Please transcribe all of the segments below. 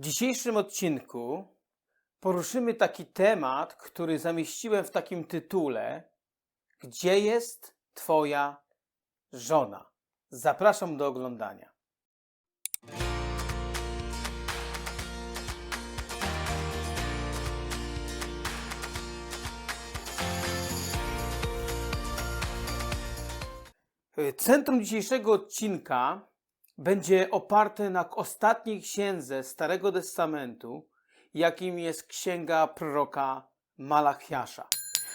W dzisiejszym odcinku poruszymy taki temat, który zamieściłem w takim tytule: Gdzie jest Twoja żona? Zapraszam do oglądania. Centrum dzisiejszego odcinka będzie oparte na ostatniej księdze Starego Testamentu, jakim jest księga proroka Malachiasza.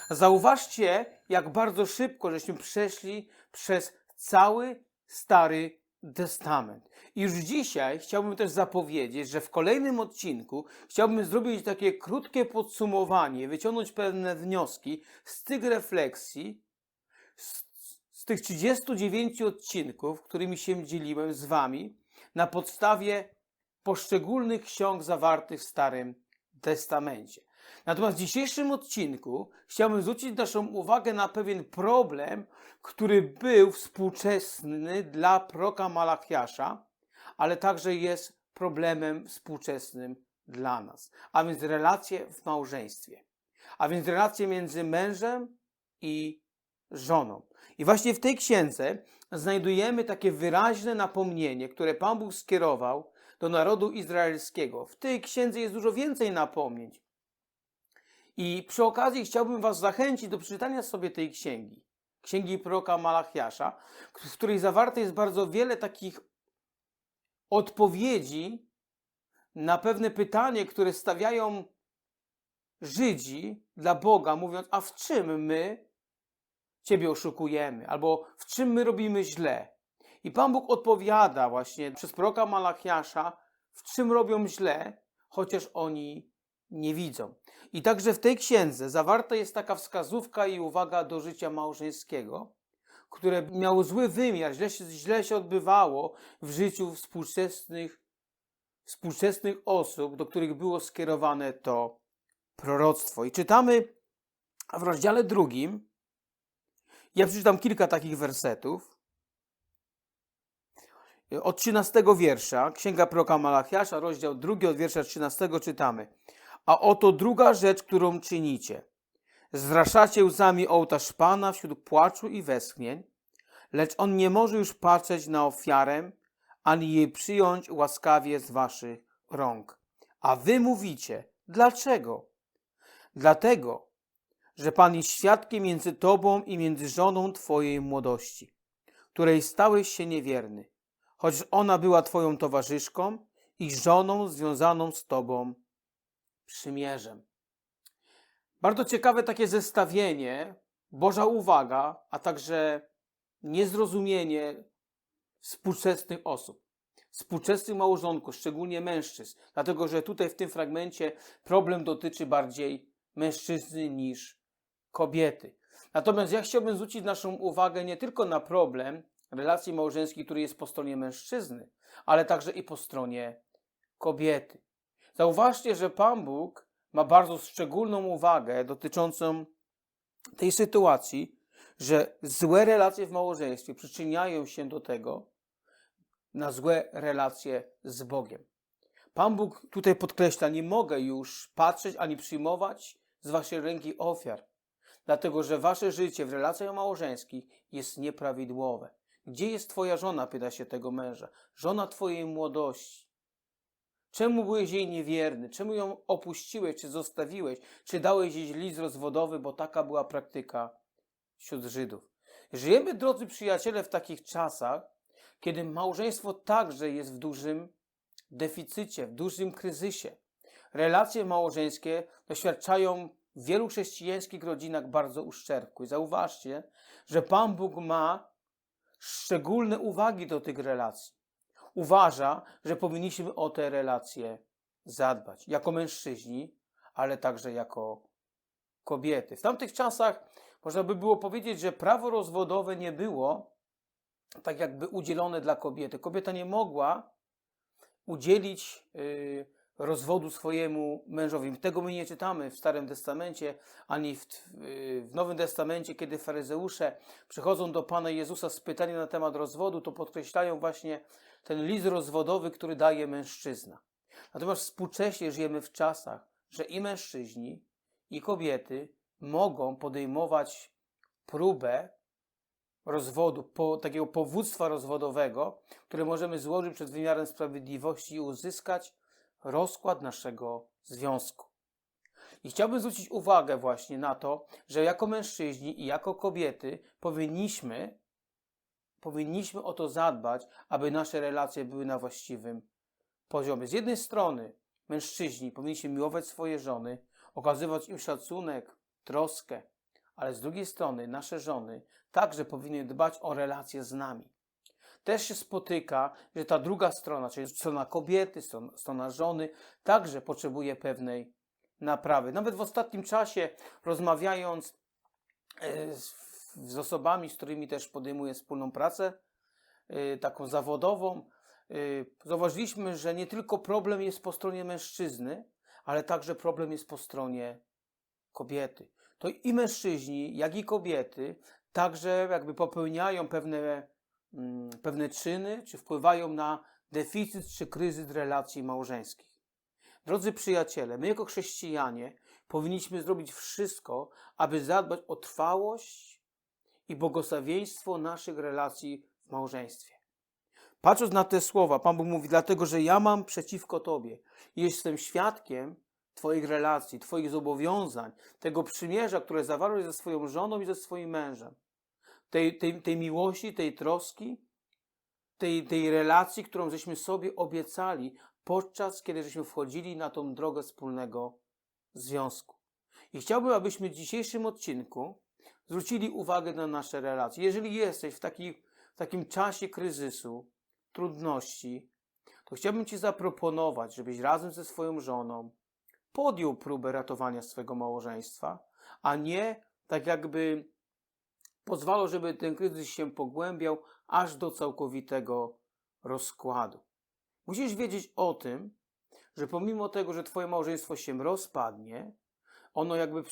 Zauważcie, jak bardzo szybko żeśmy przeszli przez cały Stary Testament. I już dzisiaj chciałbym też zapowiedzieć, że w kolejnym odcinku chciałbym zrobić takie krótkie podsumowanie, wyciągnąć pewne wnioski z tych refleksji, z, z tych 39 odcinków, którymi się dzieliłem z Wami, na podstawie poszczególnych ksiąg zawartych w Starym Testamencie. Natomiast w dzisiejszym odcinku chciałbym zwrócić naszą uwagę na pewien problem, który był współczesny dla proka Malachiasza, ale także jest problemem współczesnym dla nas, a więc relacje w małżeństwie, a więc relacje między mężem i żoną. I właśnie w tej księdze znajdujemy takie wyraźne napomnienie, które Pan Bóg skierował do narodu izraelskiego. W tej księdze jest dużo więcej napomnień. I przy okazji chciałbym Was zachęcić do przeczytania sobie tej księgi, księgi proroka Malachiasza, w której zawarte jest bardzo wiele takich odpowiedzi na pewne pytanie, które stawiają Żydzi dla Boga, mówiąc: A w czym my Ciebie oszukujemy? Albo w czym my robimy źle? I Pan Bóg odpowiada właśnie przez proroka Malachiasza, w czym robią źle, chociaż oni nie widzą. I także w tej księdze zawarta jest taka wskazówka i uwaga do życia małżeńskiego, które miało zły wymiar, źle się, źle się odbywało w życiu współczesnych, współczesnych osób, do których było skierowane to proroctwo. I czytamy w rozdziale drugim, ja przeczytam kilka takich wersetów, od 13 wiersza, Księga Proka Malachiasza, rozdział 2 od wiersza 13 czytamy. A oto druga rzecz, którą czynicie. Zraszacie łzami ołtarz Pana wśród płaczu i westchnień, lecz On nie może już patrzeć na ofiarę, ani jej przyjąć łaskawie z waszych rąk. A wy mówicie, dlaczego? Dlatego, że Pan jest świadkiem między tobą i między żoną twojej młodości, której stałeś się niewierny, choć ona była twoją towarzyszką i żoną związaną z tobą przymierzem. Bardzo ciekawe takie zestawienie, Boża uwaga, a także niezrozumienie współczesnych osób, współczesnych małżonków, szczególnie mężczyzn, dlatego że tutaj w tym fragmencie problem dotyczy bardziej mężczyzny niż kobiety. Natomiast ja chciałbym zwrócić naszą uwagę nie tylko na problem relacji małżeńskiej, który jest po stronie mężczyzny, ale także i po stronie kobiety. Zauważcie, że Pan Bóg ma bardzo szczególną uwagę dotyczącą tej sytuacji, że złe relacje w małżeństwie przyczyniają się do tego, na złe relacje z Bogiem. Pan Bóg tutaj podkreśla, nie mogę już patrzeć ani przyjmować z waszej ręki ofiar, dlatego że wasze życie w relacjach małżeńskich jest nieprawidłowe. Gdzie jest twoja żona? pyta się tego męża. Żona twojej młodości. Czemu byłeś jej niewierny? Czemu ją opuściłeś, czy zostawiłeś? Czy dałeś jej list rozwodowy, bo taka była praktyka wśród Żydów? Żyjemy, drodzy przyjaciele, w takich czasach, kiedy małżeństwo także jest w dużym deficycie, w dużym kryzysie. Relacje małżeńskie doświadczają w wielu chrześcijańskich rodzinach bardzo uszczerbku. I zauważcie, że Pan Bóg ma szczególne uwagi do tych relacji. Uważa, że powinniśmy o te relacje zadbać jako mężczyźni, ale także jako kobiety. W tamtych czasach można by było powiedzieć, że prawo rozwodowe nie było tak jakby udzielone dla kobiety. Kobieta nie mogła udzielić y, rozwodu swojemu mężowi. Tego my nie czytamy w Starym Testamencie, ani w, w Nowym Testamencie, kiedy faryzeusze przychodzą do Pana Jezusa z pytaniem na temat rozwodu, to podkreślają właśnie ten list rozwodowy, który daje mężczyzna. Natomiast współcześnie żyjemy w czasach, że i mężczyźni, i kobiety mogą podejmować próbę rozwodu, po, takiego powództwa rozwodowego, które możemy złożyć przed wymiarem sprawiedliwości i uzyskać rozkład naszego związku. I chciałbym zwrócić uwagę właśnie na to, że jako mężczyźni i jako kobiety powinniśmy, powinniśmy o to zadbać, aby nasze relacje były na właściwym poziomie. Z jednej strony mężczyźni powinniśmy miłować swoje żony, okazywać im szacunek, troskę, ale z drugiej strony nasze żony także powinny dbać o relacje z nami. Też się spotyka, że ta druga strona, czyli strona kobiety, strona, strona żony, także potrzebuje pewnej naprawy. Nawet w ostatnim czasie, rozmawiając e, z, osobami, z którymi też podejmuję wspólną pracę, e, taką zawodową, e, zauważyliśmy, że nie tylko problem jest po stronie mężczyzny, ale także problem jest po stronie kobiety. To i mężczyźni, jak i kobiety także jakby popełniają pewne, pewne czyny, czy wpływają na deficyt czy kryzys relacji małżeńskich. Drodzy przyjaciele, my jako chrześcijanie powinniśmy zrobić wszystko, aby zadbać o trwałość i błogosławieństwo naszych relacji w małżeństwie. Patrząc na te słowa, Pan Bóg mówi, dlatego że ja mam przeciwko Tobie jestem świadkiem Twoich relacji, Twoich zobowiązań, tego przymierza, które zawarłeś ze swoją żoną i ze swoim mężem. Tej, tej, tej miłości, tej troski, tej, tej relacji, którą żeśmy sobie obiecali podczas kiedy żeśmy wchodzili na tą drogę wspólnego związku. I chciałbym, abyśmy w dzisiejszym odcinku zwrócili uwagę na nasze relacje. Jeżeli jesteś w, taki, w takim czasie kryzysu, trudności, to chciałbym Ci zaproponować, żebyś razem ze swoją żoną podjął próbę ratowania swego małżeństwa, a nie tak jakby pozwalał, żeby ten kryzys się pogłębiał aż do całkowitego rozkładu. Musisz wiedzieć o tym, że pomimo tego, że Twoje małżeństwo się rozpadnie, ono jakby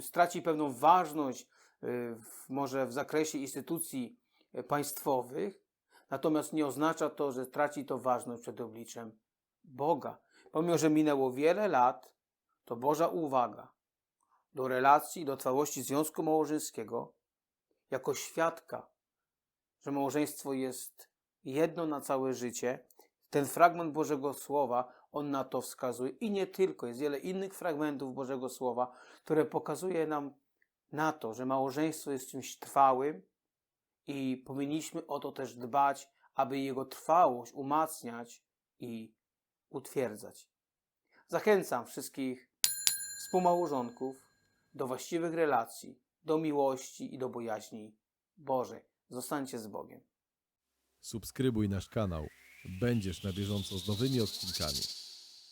straci pewną ważność, y, może w zakresie instytucji y, państwowych, natomiast nie oznacza to, że traci to ważność przed obliczem Boga. Pomimo, że minęło wiele lat, to Boża uwaga do relacji, do trwałości związku małżeńskiego, jako świadka, że małżeństwo jest jedno na całe życie, ten fragment Bożego Słowa, on na to wskazuje. I nie tylko, jest wiele innych fragmentów Bożego Słowa, które pokazuje nam na to, że małżeństwo jest czymś trwałym i powinniśmy o to też dbać, aby jego trwałość umacniać i utwierdzać. Zachęcam wszystkich współmałżonków do właściwych relacji, do miłości i do bojaźni Bożej. Zostańcie z Bogiem. Subskrybuj nasz kanał. Będziesz na bieżąco z nowymi odcinkami.